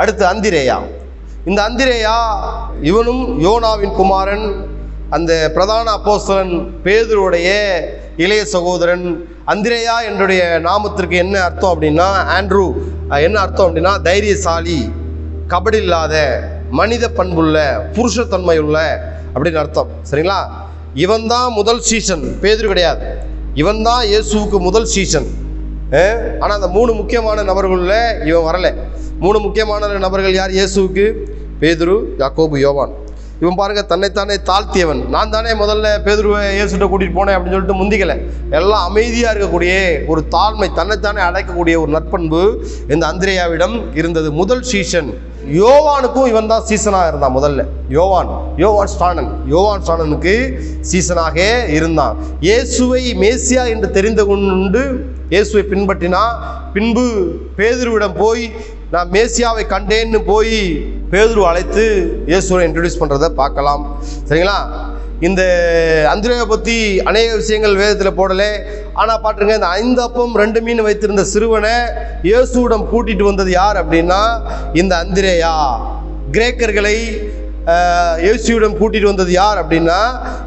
அடுத்து அந்திரேயா. இந்த அந்திரேயா இவனும் யோனாவின் குமாரன் அந்த பிரதான அப்போஸ்தலன் பேதுருடைய இளைய சகோதரன். அந்திரேயா என்னுடைய நாமத்திற்கு என்ன அர்த்தம் அப்படின்னா ஆண்ட்ரூ என்ன அர்த்தம் அப்படின்னா தைரியசாலி கபடி இல்லாத மனித பண்புள்ள புருஷத்தன்மை உள்ள அப்படின்னு அர்த்தம். சரிங்களா? இவன் தான் முதல் சீசன் பேதுரு கிடையாது. இவன் தான் இயேசுவுக்கு முதல் சீசன். ஆனால் அந்த மூணு முக்கியமான நபர்களில் இவன் வரலை. மூணு முக்கியமான நபர்கள் யார்? இயேசுவுக்கு பேதுரு யாக்கோபு யோவான். இவன் பாருங்க தன்னைத்தானே தாழ்த்தியவன். நான் தானே முதல்ல பேதுருவை இயேசுகிட்ட கூட்டிகிட்டு போனேன் அப்படின்னு சொல்லிட்டு முந்திக்கலை. எல்லாம் அமைதியாக இருக்கக்கூடிய ஒரு தாழ்மை தன்னைத்தானே அடைக்கக்கூடிய ஒரு நட்பண்பு இந்த அந்திரேயாவிடம் இருந்தது. முதல் சீசன் யோவானுக்கும் இவன் தான் சீசனாக இருந்தான் முதல்ல. யோவான். யோவான் ஸ்டானன். யோவான் ஸ்டானனுக்கு சீசனாக இருந்தான். இயேசுவை மேசியா என்று தெரிந்து கொண்டு இயேசுவை பின்பற்றினா பின்பு பேதுருவிடம் போய் நான் மேசியாவை கண்டேன்னு போய் பேதுரு அழைத்து இயேசுவை இன்ட்ரடியூஸ் பண்ணுறதை பார்க்கலாம். சரிங்களா? இந்த அந்திரேயை பற்றி அநேக விஷயங்கள் வேதத்தில் போடலை. ஆனால் பாட்டுருங்க இந்த ஐந்து அப்பம் ரெண்டு மீன் வைத்திருந்த சிறுவனை இயேசுவிடம் கூட்டிகிட்டு வந்தது யார் அப்படின்னா இந்த அந்திரேயா. கிரேக்கர்களை இயேசுவிடம் கூட்டிட்டு வந்தது யார் அப்படின்னா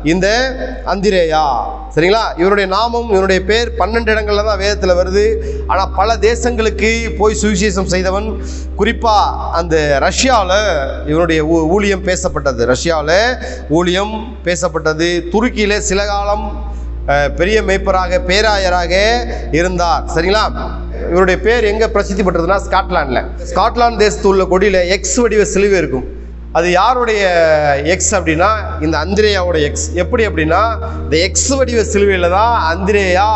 இந்த அந்திரேயா. சரிங்களா? இவருடைய நாமம் இவருடைய பேர் பன்னெண்டு இடங்கள்ல தான் வேதத்தில் வருது. ஆனால் பல தேசங்களுக்கு போய் சுவிசேஷம் செய்தவன் குறிப்பாக அந்த ரஷ்யாவில் இவனுடைய ஊ- ஊழியம் பேசப்பட்டது. ரஷ்யாவில் ஊழியம் பேசப்பட்டது. துருக்கியில் சில காலம் பெரிய மேய்ப்பராக பேராயராக இருந்தார். சரிங்களா? இவருடைய பேர் எங்கே பிரசித்தி பெற்றதுன்னா ஸ்காட்லாண்டில். ஸ்காட்லாந்து தேசத்து உள்ள கொடியில் எக்ஸ் வடிவ சிலுவை இருக்கும். அது யாருடைய எக்ஸ் அப்படின்னா இந்த அந்திரேயாவோட எக்ஸ் எப்படி அப்படின்னா இந்த எக்ஸ் வடிவ சிலுவையில் தான் அந்திரேயா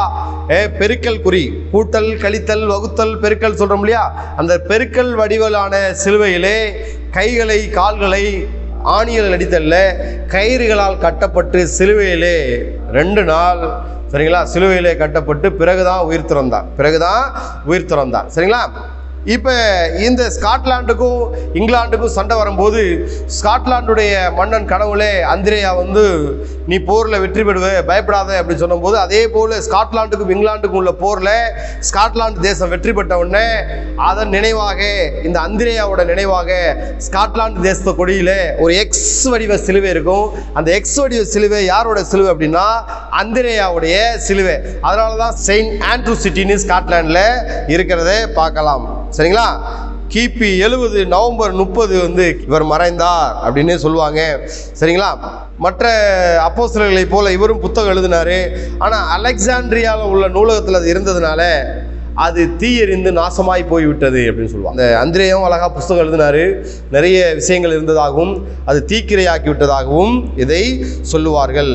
ஏ, பெருக்கல் குறி கூட்டல் கழித்தல் வகுத்தல் பெருக்கல் சொல்கிறோம் இல்லையா? அந்த பெருக்கல் வடிவலான சிலுவையிலே கைகளை கால்களை ஆணியல் அடித்தல்ல கயிறுகளால் கட்டப்பட்டு சிலுவையிலே ரெண்டு நாள் சரிங்களா? சிலுவையிலே கட்டப்பட்டு பிறகுதான் உயிர் திறந்தார் பிறகுதான் உயிர் திறந்தார் சரிங்களா? இப்போ இந்த ஸ்காட்லாண்டுக்கும் இங்கிலாந்துக்கும் சண்டை வரும்போது ஸ்காட்லாண்டுடைய மன்னன் கடவுளே அந்திரேயா வந்து நீ போரில் வெற்றி பெறுவே பயப்படாத அப்படின்னு சொன்னபோது அதே போல் ஸ்காட்லாண்டுக்கும் இங்கிலாந்துக்கும் உள்ள போரில் ஸ்காட்லாந்து தேசம் வெற்றி பெற்ற உடனே அதன் நினைவாக இந்த அந்திரேயாவோட நினைவாக ஸ்காட்லாந்து தேசத்து கொடியில் ஒரு எக்ஸ் வடிவ சிலுவை இருக்கும். அந்த எக்ஸ் வடிவ சிலுவை யாரோட சிலுவை அப்படின்னா அந்திரேயாவுடைய சிலுவை. அதனால தான் செயின்ட் ஆண்ட்ரூ சிட்டின்னு ஸ்காட்லாண்டில் இருக்கிறதை பார்க்கலாம். சரிங்களா? கிபி எழுபது நவம்பர் முப்பது வந்து இவர் மறைந்தார் அப்படின்னே சொல்லுவாங்க. சரிங்களா? மற்ற அப்போஸ்தலர்களை போல இவரும் புத்தகம் எழுதினாரு. ஆனால் அலெக்சாண்ட்ரியாவில் உள்ள நூலகத்தில் அது இருந்ததுனால அது தீயெறிந்து நாசமாய் போய்விட்டது அப்படின்னு சொல்லுவாங்க. அந்த அந்திரேயும் அழகா புஸ்தகம் எழுதினாரு. நிறைய விஷயங்கள் இருந்ததாகவும் அது தீக்கிரையாக்கி விட்டதாகவும் இதை சொல்லுவார்கள்.